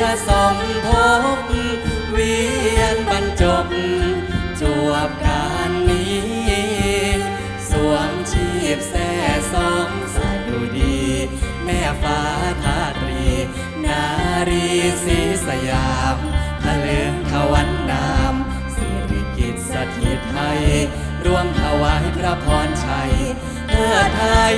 จะสมทบเวียนบรรจบ จวบการนี้ สวมชีพแส่สองสะดุดี แม่ฟ้าธาตรี นารีสีสยามทะเลทวันนามสิริกิตสถิตไทยร่วมถวายพระพรชัยเพื่อไทย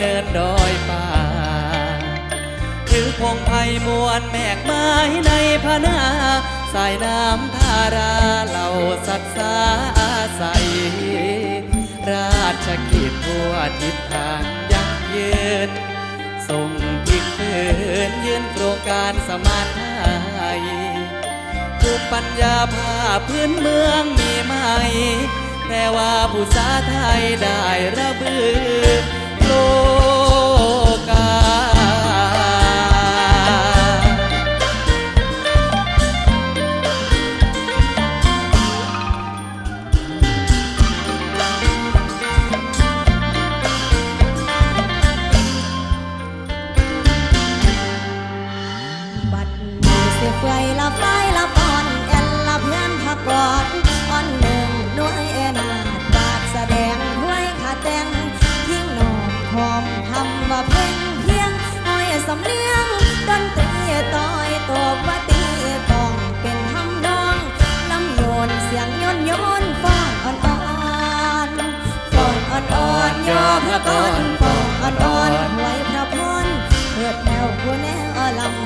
เนินดอยป่า หรือพงไพ่มวนแมกไม้ในพนาสายน้ำทาราเหล่าสัตว์สาอาศัย ราชกิจทั่วทิศทางยั่งยืนส่งพิกเพินยืนโครงการสมานไทยภูมิปัญญาผ้าพื้นเมืองมีไหมแต่ว่าผู้สาไทยได้ระเบือ พระก่อนบอกก่อนก่ว้พระพรเพื่อแนวหัวแนวลำ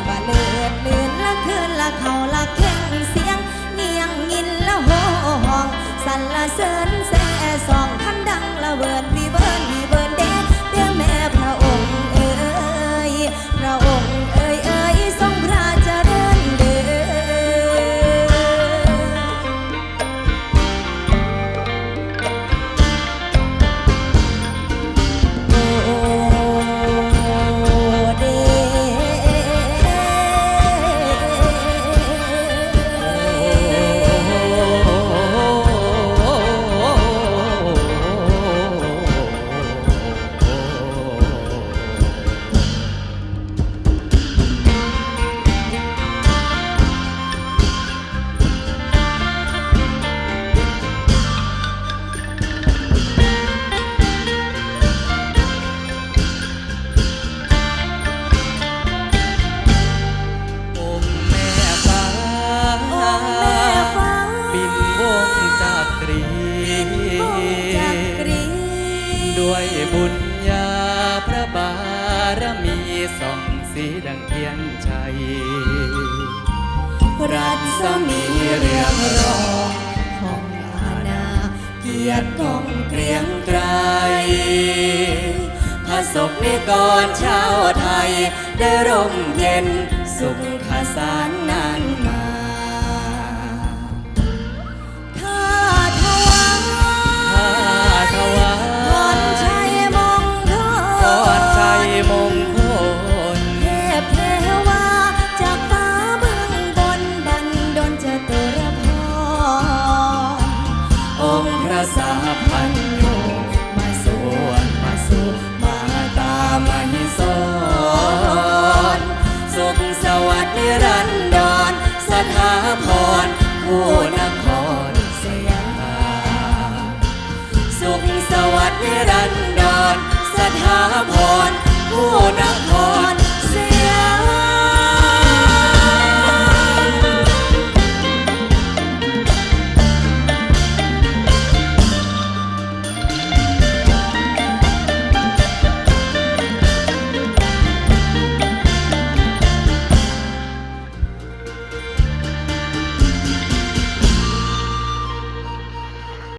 ีดังเทียนชัย รัศมีเรืองรองของอาณาเกียรติกองเกรียงไกรพระศพนิกรชาวไทย ได้ร่มเย็นสุขสารนัน รันดรสถาพรผู้นครสยามสุขสวัสดิ์นิรันดรสถาพรผู้นคร